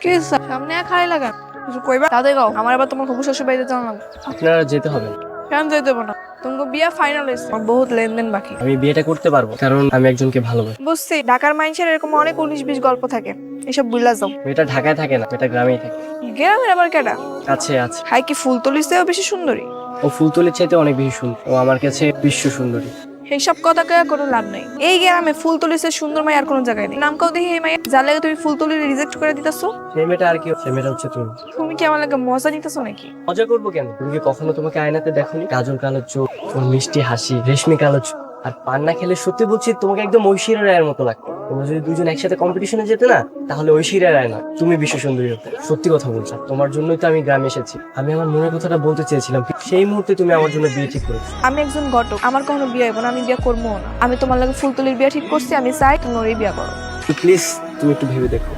কি সামনে আর লাগা। কিছু কইবা? গাও আমার আবার তোমার শ্বশুর বাড়িতে জানা লাগবে। আপনারা যেতে হবে। না। কেন দেবো না? তোমাকে বিয়া ফাইনাল হয়েছে। আমার বহুত লেনদেন বাকি। আমি বিয়েটা করতে পারব কারণ আমি একজনকে ভালোবাসি। বুঝছি ঢাকার মাইন্সের এরকম অনেক উনিশ বিশ গল্প থাকে। এসব বুঝলা যাও। মেয়েটা ঢাকায় থাকে না এটা গ্রামেই থাকে। গ্রামের আবার কেডা? আছে আছে। হাই কি ফুল তুলিসেও বেশি সুন্দরী। ও ফুলতলির চাইতে অনেক বেশি সুন্দর। ও আমার কাছে বিশ্ব সুন্দরী। এইসব কথা কয়া কোনো লাভ নাই। এই গ্রামে ফুল তুলিছে সুন্দর মাই আর কোনো জায়গায় নেই। নাম কাউ দেখি এই মাই যার লাগে তুমি ফুল তুলি রিজেক্ট করে দিতেছো। সেই মেয়েটা আর কি সেই মেয়েটা হচ্ছে তুমি। তুমি কি আমার লাগে মজা নিতেছো নাকি? মজা করব কেন? তুমি কি কখনো তোমাকে আয়নাতে দেখোনি? কাজল কালো চোখ মিষ্টি হাসি রেশমি কালো চোখ। আর পান্না খেলে সত্যি বলছি তোমাকে একদম ঐশ্বর্য রায়ের মতো লাগতো তোমরা যদি দুজন একসাথে কম্পিটিশনে যেতে না তাহলে ঐশ্বরিয়া রায় না। তুমি বিশ্ব সুন্দরী হতে। সত্যি কথা বলছো। তোমার জন্যই তো আমি গ্রামে এসেছি। আমি আমার মনের কথাটা বলতে চেয়েছিলাম। সেই মুহূর্তে তুমি আমার জন্য বিয়ে ঠিক করেছ। আমি একজন ঘটক। আমার কখনো বিয়ে হইব না। আমি বিয়ে করব না। আমি তোমার লাগে ফুল তুলির বিয়ে ঠিক করছি। আমি চাই তুমি ওরই বিয়ে করো। প্লিজ তুমি একটু ভেবে দেখো।